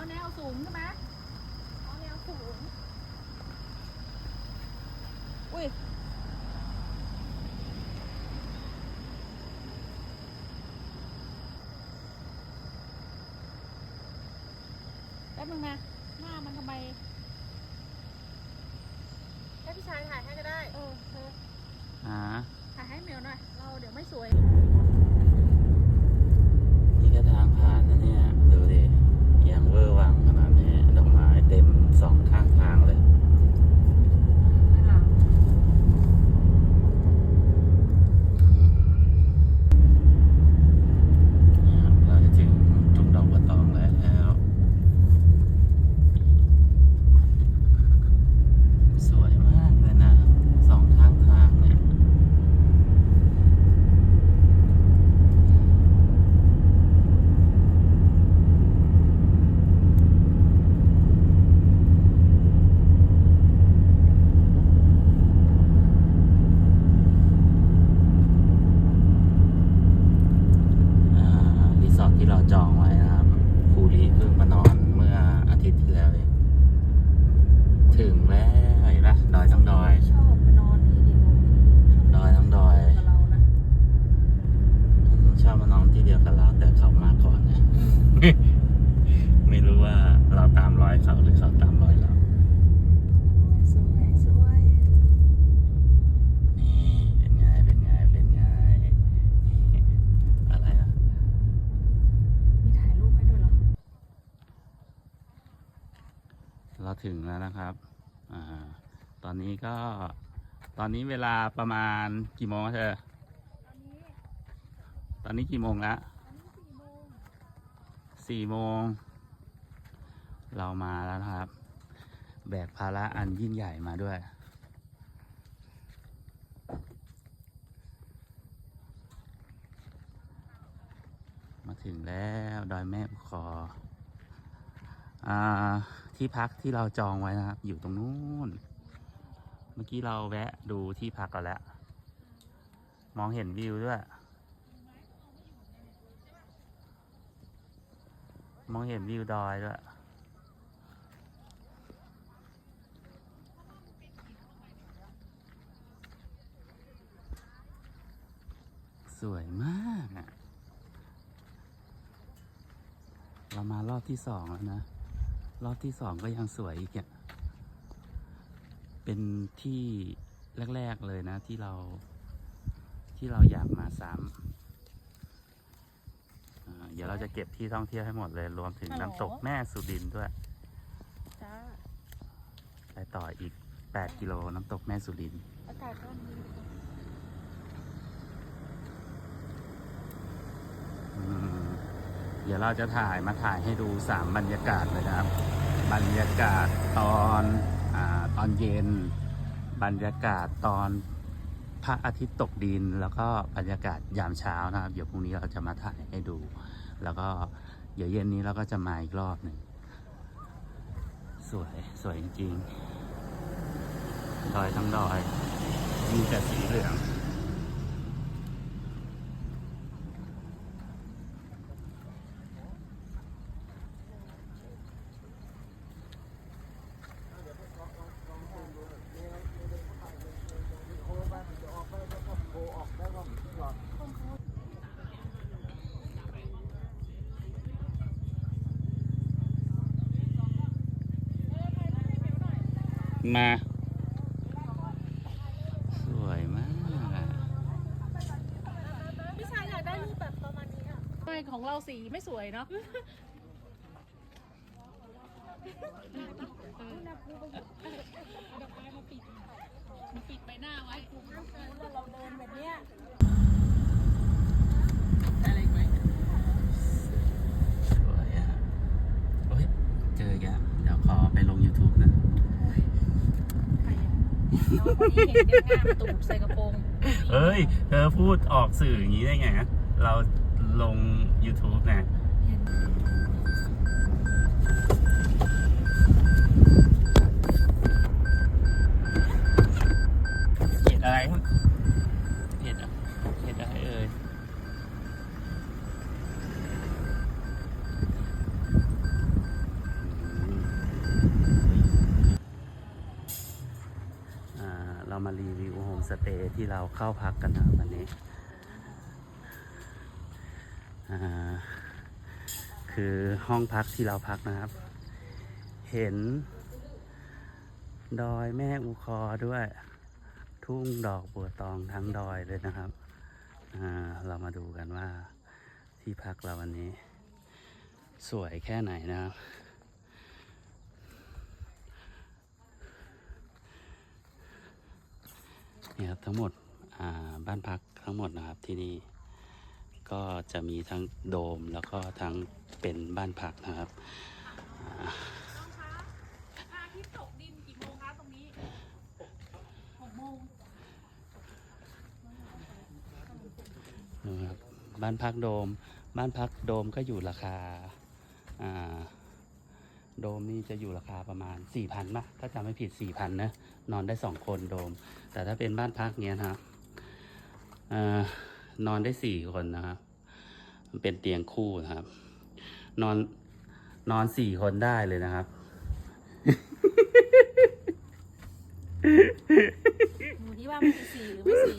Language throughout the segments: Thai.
าแนวสูงใช่ไหมเอาแนวสูง อุ้ยแป๊บนึงนะ หน้ามันทำไม ให้พี่ชายถ่ายให้ก็ได้ เออเธอ อ่า ถ่ายให้เมลหน่อย เราเดี๋ยวไม่สวย นี่ก็ทางผ่านนะเนี่ย ดูดิยังเวอร์วังขนาดนี้ ดอกไม้เต็มสองข้างทางเลย เนี่ยเราจะถึงทุ่งดอกบัวตองแล้ว สวยมากเลยนะ สองข้างทางเนี่ย อ่ารีสอร์ทที่เราจองไว้นะครับภูริเพิ่งมานอนเมื่ออาทิตย์ที่แล้วเองถึงแล้วเห็นปะดอยทั้งดอย ชอบไปนอนที่เดียว ดอยทั้งดอย กับเรานะ อืมชอบมานอนที่เดียวกับเราแต่เขามาก่อนนะ ไม่รู้ว่าเราตามรอยเขาหรือเขาตามรอยเรา สวยสวย นี่เป็นไง เป็นไง เป็นไง อะไรนะ มีถ่ายรูปให้ด้วยเหรอ เราถึงแล้วนะครับ อ่า ตอ นี้ก็ ตอนนี้เวลาประมาณกี่โมงอะเธอ ตอนนี้กี่โมงละสี่โมง เรามาแล้วนะครับ แบกภาระอันยิ่งใหญ่มาด้วย มาถึงแล้วดอยแม่คออที่พักที่เราจองไว้นะครับ อยู่ตรงนู้น เมื่อกี้เราแวะดูที่พักกันแล้ว มองเห็นวิวด้วย มองเห็นวิวดอยด้วย สวยมากอะเรามารอบที่สองแล้วนะ รอบที่สองก็ยังสวยอีกอะ เป็นที่แรก ๆ เลยนะ ที่เราที่เราอยากมาซ้ำอ่าเดี๋ยวเราจะเก็บที่ท่องเที่ยวให้หมดเลย รวมถึงฮัลโหลน้ำตกแม่สุดินด้วยจ้าไปต่ออีก 8 กิโลน้ำตกแม่สุรินทร์อากาศก็ดีอืมเดี๋ยวเราจะถ่ายมาถ่ายให้ดูสามบรรยากาศเลยนะครับ บรรยากาศตอน อาตอนเย็น บรรยากาศตอนพระอาทิตย์ตกดิน แล้วก็บรรยากาศยามเช้านะครับ เดี๋ยวพรุ่งนี้เราจะมาถ่ายให้ดู แล้วก็เดี๋ยวเย็นนี้เราก็จะมาอีกรอบหนึ่งสวยสวยจริงๆดอยทั้งดอยมีแต่สีเหลือง มา ส วยมากอะพี่ชายอยากได้รูปแบบประมาณนี้อะทำไมของเราสีไม่สวยเนาะปิดใบหน้าไว้เราเดินแบบเนี้ยสวยอะโอ้ยเจอแกแล้วเดี๋ยวขอไปลง YouTube นะ เราวันนี้เห็นเดี๋ยวงามตูดใส่กระโปรงเฮ้ย เธอพูดออกสื่ออย่างนี้ได้ไงอะเราลง YouTube นะ ที่เราเข้าพักกันนะวันนี้ คือห้องพักที่เราพักนะครับ เห็น ดอยแม่อูคอด้วย ทุ่งดอกบัวตองทั้งดอยเลยนะครับเรามาดูกันว่าที่พักเราวันนี้ สวยแค่ไหนนะครับ นี่ครับทั้งหมดบ้านพักทั้งหมดนะครับที่นี่ก็จะมีทั้งโดมแล้วก็ทั้งเป็นบ้านพักนะครับบ้านพักโดม บ้านพักโดมก็อยู่ราคาอ่า โดมนี่จะอยู่ราคาประมาณ4ี่พันป่ะถ้าจำไม่ผิด4ี่พันนะ นอนได้สองคนโดม แต่ถ้าเป็นบ้านพักเนี้ยนะครับอานอนได้สี่คนนะครับมันเป็นเตียงคู่นะครับ นอนนอนสี่คนได้เลยนะครับ หนูที่ว่ามันสี่หรือไม่สี่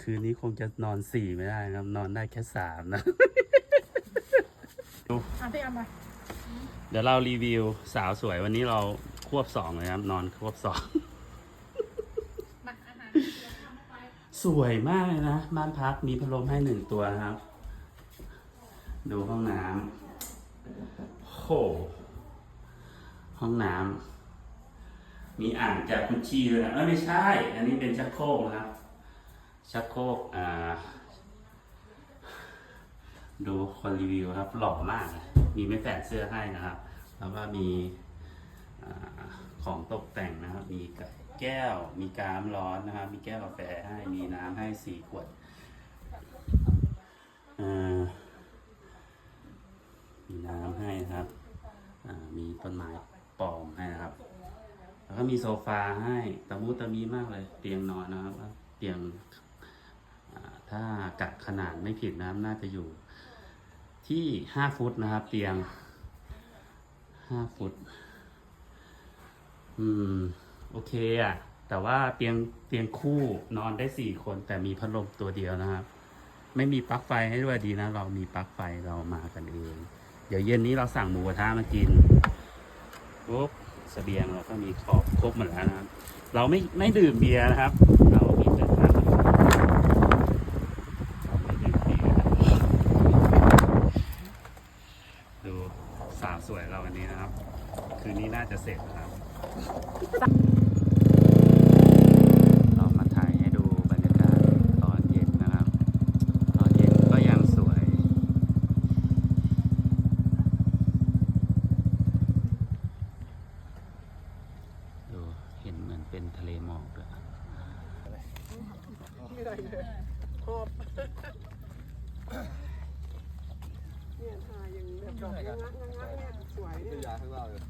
คืนนี้คงจะนอนสี่ไม่ได้นะครับ นอนได้แค่สามนะ อะพี่เอามา เดี๋ยวเรารีวิวสาวสวยวันนี้เราควบสองเลยครับ นอนควบสองมาอาหารสวยมากเลยนะบ้านพักมีพัดลมให้หนึ่งตัวนะครับ ดูห้องน้ำโหห้องน้ำมีอ่างจากกุชชี่ด้วยนะเออไม่ใช่ อันนี้เป็นชักโครกนะครับชักโครกอ่า ดูคนรีวิวครับ หล่อมากเลย มีไม่แฝงเสื้อให้นะครับ แล้วก็มีอของตกแต่งนะครับ มีแก้ว มีกามร้อนนะครับ มีแก้วกาแฟให้ มีน้ำให้สี่ขวดมีน้ำให้นะครับมีต้นไม้ปลอมให้นะครับ แล้วก็มีโซฟาให้ตะมูตะมีมากเลย เตียงนอนนะครับ เตียงถ้ากัดขนาดไม่ผิดนะครับน่าจะอยู่ ที่ห้าฟุตนะครับ เตียงห้าฟุต อืม โอเคอะแต่ว่าเตียงเตียงคู่นอนได้สี่คน แต่มีพัดลมตัวเดียวนะครับ ไม่มีปลั๊กไฟให้ด้วยดีนะ เรามีปลั๊กไฟเรามากันเอง เดี๋ยวเย็นนี้เราสั่งหมูกระทะมากินปุ๊บเสบียงเราก็มีครบครบหมดแล้วนะครับ เราไม่ไม่ดื่มเบียร์นะครับ เรามีดื่มเบียร์นะครับดูสาวสวยเราวันนี้นะครับ คืนนี้น่าจะเสร็จนะครับ เรามาถ่ายให้ดูบรรยากาศตอนเย็นนะครับ ตอนเย็นก็ยังสวย ดูเห็นเหมือนเป็นทะเลหมอกเลย เหนื่อยเลยหอบเนี่ยถ่ายอย่างแบบดอกงะงะงะเนี่ยสวยเนี่ย ยาข้างล่างเลย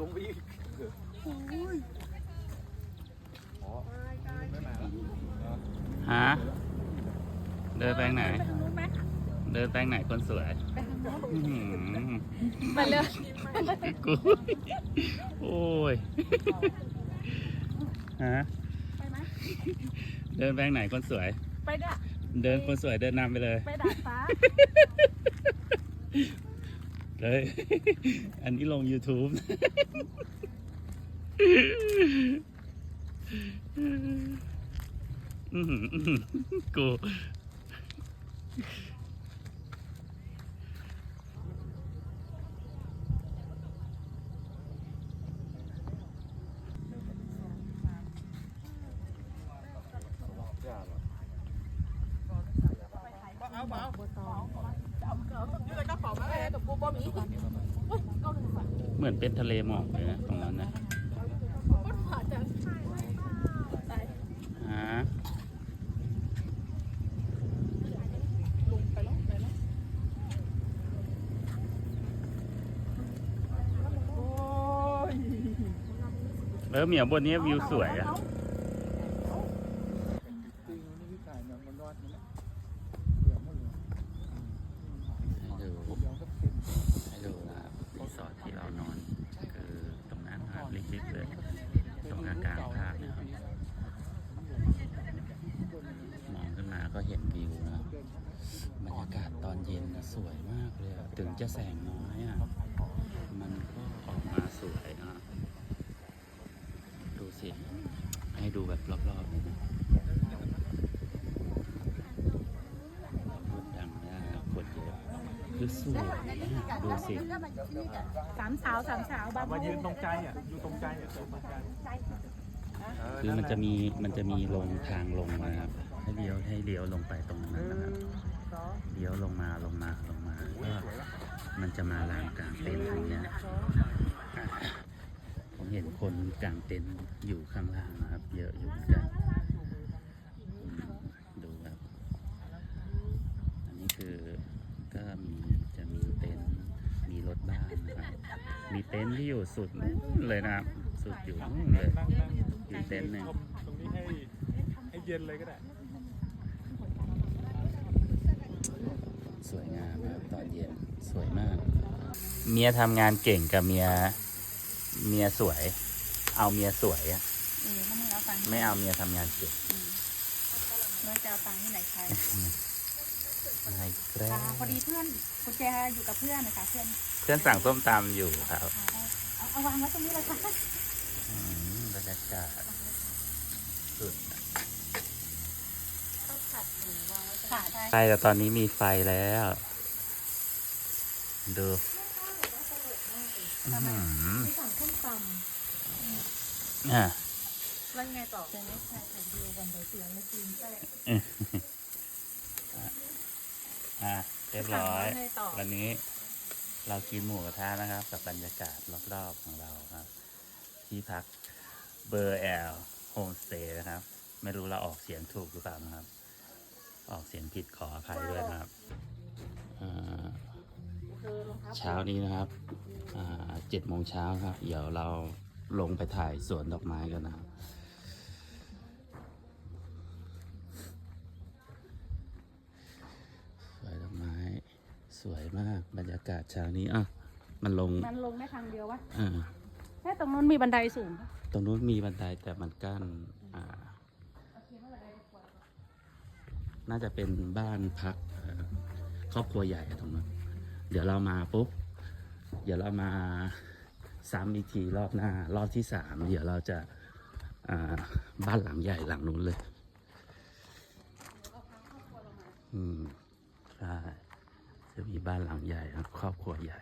ลงไปอีกอ๋อ ตายตาย ไม่มาแล้ว ฮะ เดินไปทางไหน ไปทางนู้นไหม เดินไปทางไหนคนสวยไปทางนู้นอื้อหือไปเลยกูโอ้ยฮะไปไหมเดินไปทางไหนคนสวย ไปด่ะเดินคนสวยเดินนำไปเลย ไปดาดฟ้าเลย อันนี้ลง YouTube อื้อหืออื้อหือกู เอาเปล่านี่เลยกระเป๋ามาเลยกับกูบ่มี เหมือนเป็นทะเลหมอกเลยนะตรงนั้นนะ ก้นผาจะ ฮะ โอ้ย เออเหมียวบนนี้วิวสวยอะ จริงนี่พี่ขายเนี่ยมันนอนนี่นะเหลือหมดเลย ให้ดู เดี๋ยวก็เป็น ให้ดูนะครับรีสอร์ทที่เรานอน คือตรงนั้นนะครับลิบๆเลย ตรงกลางๆ จะแสงน้อยอะ มันก็ออกมาสวยนะ ดูสิ ให้ดูแบบรอบๆเลยนะคนดังนะคนเยอะคือ สวยนะดูสิสามสาวสามสาวบามายืนตรงใจอะอยู่ตรงใจอะตรงใจคือมันจะมีมันจะมีลงทางลงนะครับ ให้เลี้ยวให้เลี้ยวลงไปตรงนั้นนะครับเลี้ยวลงมาลงมาลงมาก็มันจะมาลานกลางเต็นท์ตรงเนี้ยอะผมเห็นคนกลางเต็นท์อยู่ข้างล่างนะครับ เยอะอยู่เหมือนกันอืมดูครับ อันนี้คือก็มีจะมีเต็นท์มีรถบ้านนะครับ มีเต็นท์ที่อยู่สุดนู่นเลยนะครับ สุดอยู่นู่นเลย นั่งนั่งอยู่เต็นท์หนึ่ง ชมตรงนี้ให้ให้เย็นเลยก็ได้ สวยงามนะครับตอนเย็นสวยมาก เมียทำงานเก่งกับเมียเมียสวย เอาเมียสวยอะ เออถ้าไม่เอาตังค์ไม่เอาเมียทำงานเก่ง เมื่อจะเอาตังค์ที่ไหนใช้ อะไร แกล้อ่างพอดีเพื่อนกุญแจอยู่กับเพื่อนนะคะเพื่อนเพื่อนสั่งส้มตำอยู่ครับเอาเอาวางไว้ตรงนี้เลยค่ะอืมบรรยากาศสุดค่ะได้ใช่แต่ตอนนี้มีไฟแล้ว ดูอื้อหือสั่งส้มตอะำแล้วไงต่อจะไม่ใช่ค่ะดูวันเดียวเสียงในจีนแท้ อะเรียบร้อยไงต่อวันนี้เรากินหมูกระทะนะครับ กับบรรยากาศรอบๆของเราครับ ที่พักเบอร์แอลโฮมสเตย์นะครับ ไม่รู้เราออกเสียงถูกหรือเปล่านะครับ ออกเสียงผิดขออภัยด้วยนะครับอ่าเช้านี้นะครับเจ็ดโมงเช้าครับ เดี๋ยวเราลงไปถ่ายสวนดอกไม้กันนะครับ สวยดอกไม้ สวยมากบรรยากาศเช้านี้อะมันลงมันลงได้ทางเดียววะอ่าแค่ตรงนู้นมีบันไดสูงปะตรงนู้นมีบันไดแต่มันกั้นอ่า น่าจะเป็นบ้านพักเอ่อครอบครัวใหญ่อะตรงนั้น เดี๋ยวเรามาปุ๊บ เดี๋ยวเรามาซ้ำอีกทีรอบหน้า รอบที่สามเดี๋ยวเราจะอ่าบ้านหลังใหญ่หลังนู้นเลย อืมใช่ จะมีบ้านหลังใหญ่ครับครอบครัวใหญ่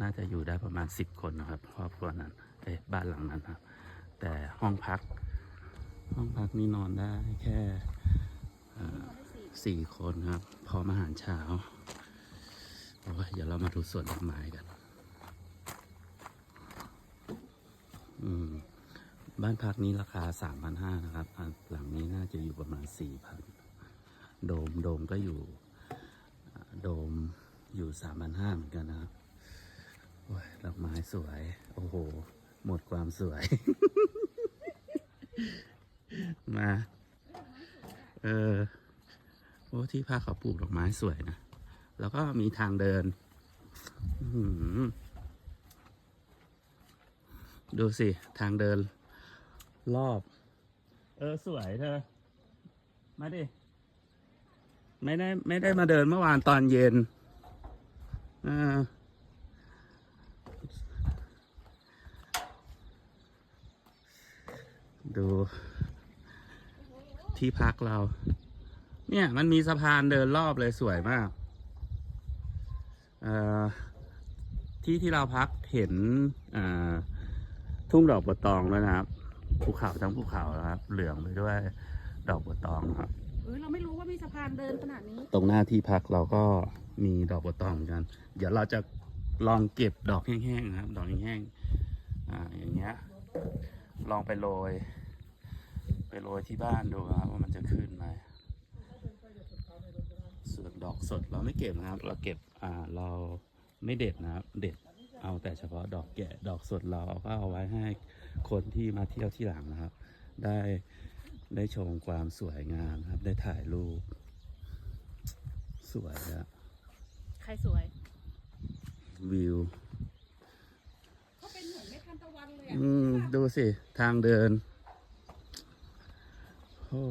น่าจะอยู่ได้ประมาณสิบคนนะครับ ครอบครัวนั้นเอ้บ้านหลังนั้นครับ แต่ห้องพัก ห้องพักนี่นอนได้แค่สี่คนครับ พร้อมอาหารเช้าโอ้ยเดี๋ยวเรามาดูสวนดอกไม้กัน อืม บ้านพักนี้ราคาสามพันห้านะครับ หลังนี้น่าจะอยู่ประมาณสี่พัน โดม โดมก็อยู่ โดมอยู่สามพันห้าเหมือนกันนะครับโอ้ยดอกไม้สวย โอ้โห หมดความสวย มา เออ โอ้ที่พักเขาปลูกดอกไม้สวยนะ แล้วก็มีทางเดิน ดูสิ ทางเดิน รอบ เออ สวยเธอ มาดิ ไม่ได้ไม่ได้มาเดินเมื่อวานตอนเย็นอ่าดูที่พักเรา เนี่ยมันมีสะพานเดินรอบเลยสวยมาก ที่ที่เราพักเห็นทุ่งดอกบัวตองด้วยนะครับ ภูเขาทั้งภูเขานะครับ เหลืองไปด้วยดอกบัวตองครับ อเราไม่รู้ว่ามีสะพานเดินขนาดนี้ ตรงหน้าที่พักเราก็มีดอกบัวตองเหมือนกัน เดี๋ยวเราจะลองเก็บดอกแห้งๆนะครับ ดอกแห้งๆอ่าอย่างเงี้ย ลองไปโรย ไปโรยที่บ้านดูครับว่ามันจะขึ้นไหมส่วนดอกสดเราไม่เก็บนะครับ เราเก็บอ่าเราไม่เด็ดนะครับ เด็ดเอาแต่เฉพาะดอกแก่ดอกสดเราก็เอาไว้ให้คนที่มาเที่ยวที่หลังนะครับ ได้ ได้ชมความสวยงามนะครับ ได้ถ่ายรูป สวยอะใครสวย วิวเขาเป็นเหมือนไม่ทันตะวันเลยอะอืมดูสิ ทางเดินโอ้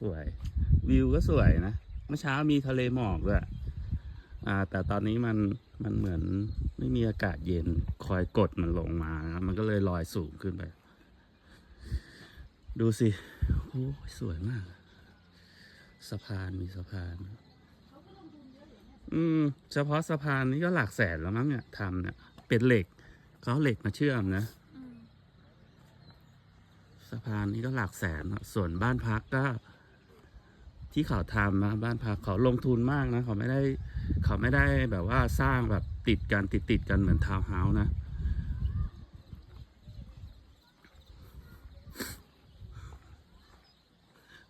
สวย วิวก็สวยนะ เมื่อเช้ามีทะเลหมอกด้วยอ่า แต่ตอนนี้มันมันเหมือนไม่มีอากาศเย็นคอยกดมันลงมานะครับมันก็เลยลอยสูงขึ้นไป ดูสิ โอ้สวยมาก สะพานมีสะพาน อืม เฉพาะสะพานนี้ก็หลักแสนแล้วมั้งเนี่ยทำเนี่ย เป็นเหล็ก เขาเหล็กมาเชื่อมนะมสะพานนี้ก็หลักแสน ส่วนบ้านพักก็ ที่เขาทำนะบ้านพักเขาลงทุนมากนะ เขาไม่ได้ เขาไม่ได้แบบว่าสร้างแบบติดกันติดติดๆกันเหมือนทาวน์เฮาส์นะ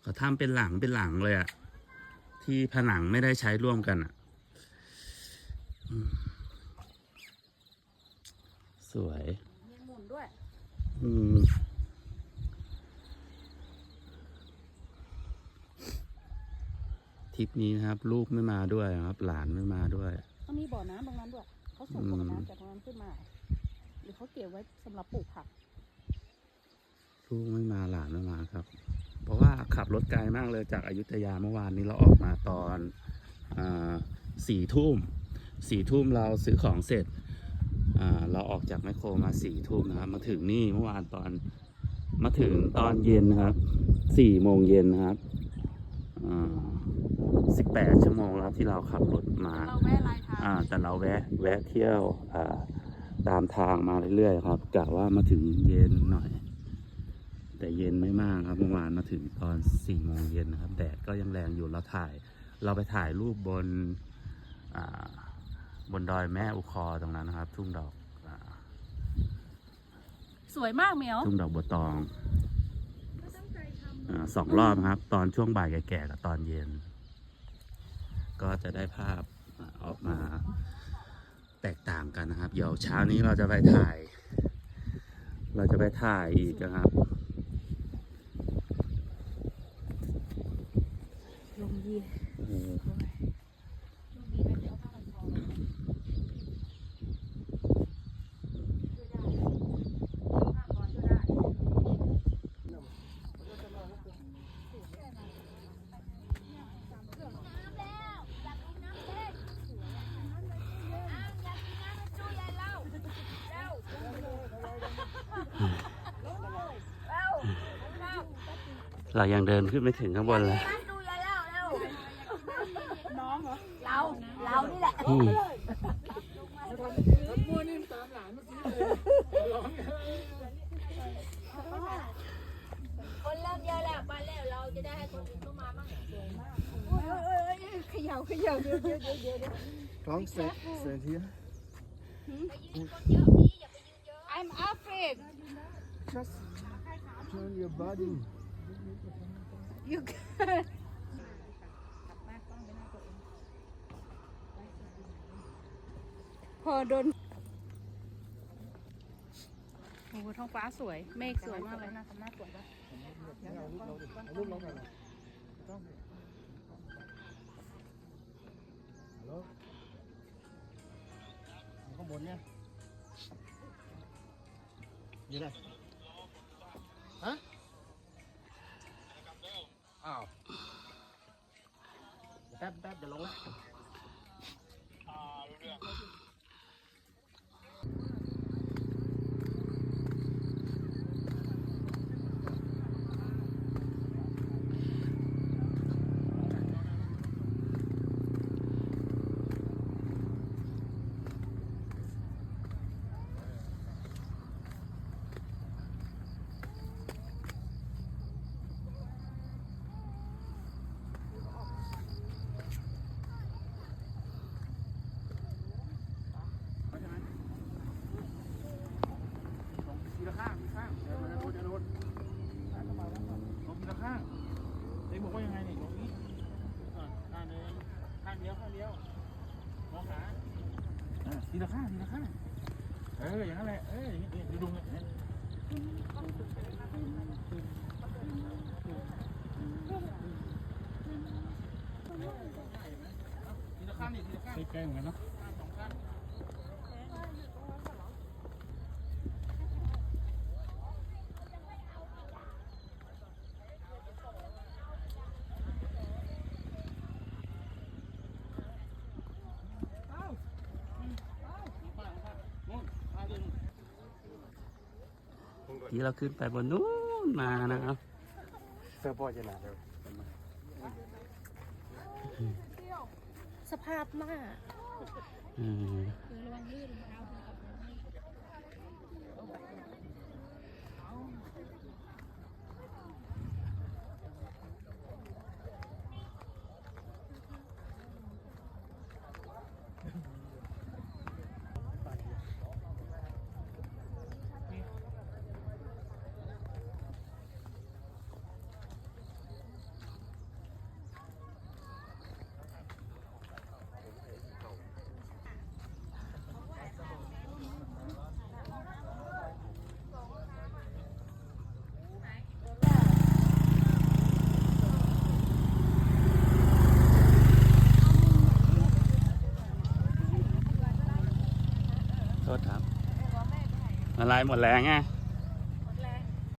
เขาทำเป็นหลังเป็นหลังเลยอะที่ผนังไม่ได้ใช้ร่วมกันอะอืมสวยมีหมุนด้วย อืมทริปนี้นะครับ ลูกไม่มาด้วยนะครับ หลานไม่มาด้วยมันมีบ่อน้ำตรงนั้นด้วยเขาส่งบ่อน้ำจากตรงนั้นขึ้นมา หรือเขาเก็บไว้สำหรับปลูกผัก ลูกไม่มาหลานไม่มาครับ เพราะว่าขับรถไกลมากเลยจากอายุทยาเมื่อวานนี้เราออกมาตอนสี่ทุ่มสี่ทุ่มเราซื้อของเสร็จอ่าเราออกจากแมคโครมาสี่ทุ่มนะครับ มาถึงนี่เมื่อวานตอนมาถึงตอนเย็นนะครับสี่โมงเย็นนะครับสิบแปดชั่วโมงแล้วที่เราขับรถมาเราแวะลายทางอ่าแต่เราแวะแวะเที่ยวอ่าตามทางมาเรื่อยๆครับกะว่ามาถึงเย็นหน่อย แต่เย็นไม่มากครับเมื่อวานมาถึงตอนสี่โมงเย็นนะครับ แดดก็ยังแรงอยู่เราถ่าย เราไปถ่ายรูปบนอ่าบนดอยแม่อุคอตรงนั้นนะครับ ทุ่งดอกอาสวยมากเหมียวทุ่งดอกบัวตองอาสองรอบครับ ตอนช่วงบ่ายแก่ๆกับตอนเย็น ก็จะได้ภาพอ่าออกมาแตกต่างกันนะครับ เดี๋ยวเช้านี้เราจะไปถ่าย เราจะไปถ่ายอีกนะครับ ลมเย็น เออ ลมดีไหมเดี๋ยวเอาผ้าพันคอช่วยได้ เรายังเดินขึ้นไม่ถึงข้างบนเลย องเหรอ เรา เรานี่แหละอืม มัวนิ่มตามหลานเมื่อกี้เลยร้องคนเริ่มเยอะแล้วมาแล้วเราจะได้ให้คนอื่นเข้ามาบ้างขยาวขยาวเดี๋ยวเดี๋ยวเดี๋ยวเดี๋ยวร้องเสร็จเสร็จทีไปยืนคนเยอะนี้อย่าไปยืนเยอะ I'm afraid just turn your body พอโดนโอ้โหท้องฟ้าสวย เมฆสวยมากเลยนะทำหน้าสวยปะรูปร้องกันต้องฮัลโหลข้างบนเนี่ยอยู่ไหนฮะอ้าวแป๊บแป๊บเดี๋ยวลงละลงทีละข้างทีละข้างเดี๋ยวมันจะโดนจะโดนลงทีละข้างเด็กบอกว่ายังไงเนี่ยตรงนี้อ่าข้างหนึงข้างเดียวข้างเดียวมองหาอ่าทีละข้างทีละข้างเอออย่างนั้นแหละเอออย่างนี้ดูดูเนี่ยทีละข้างนี่ทีละข้างใกล้ๆเหมือนกันเนาะ กี้เราขึ้นไปบนนู้นมานะครับเสื้อพ่อจะหนาเลยสภาพมาก อืม ระวังลื่นรองเท้า โทษครับ ละลายหมดแล้วไง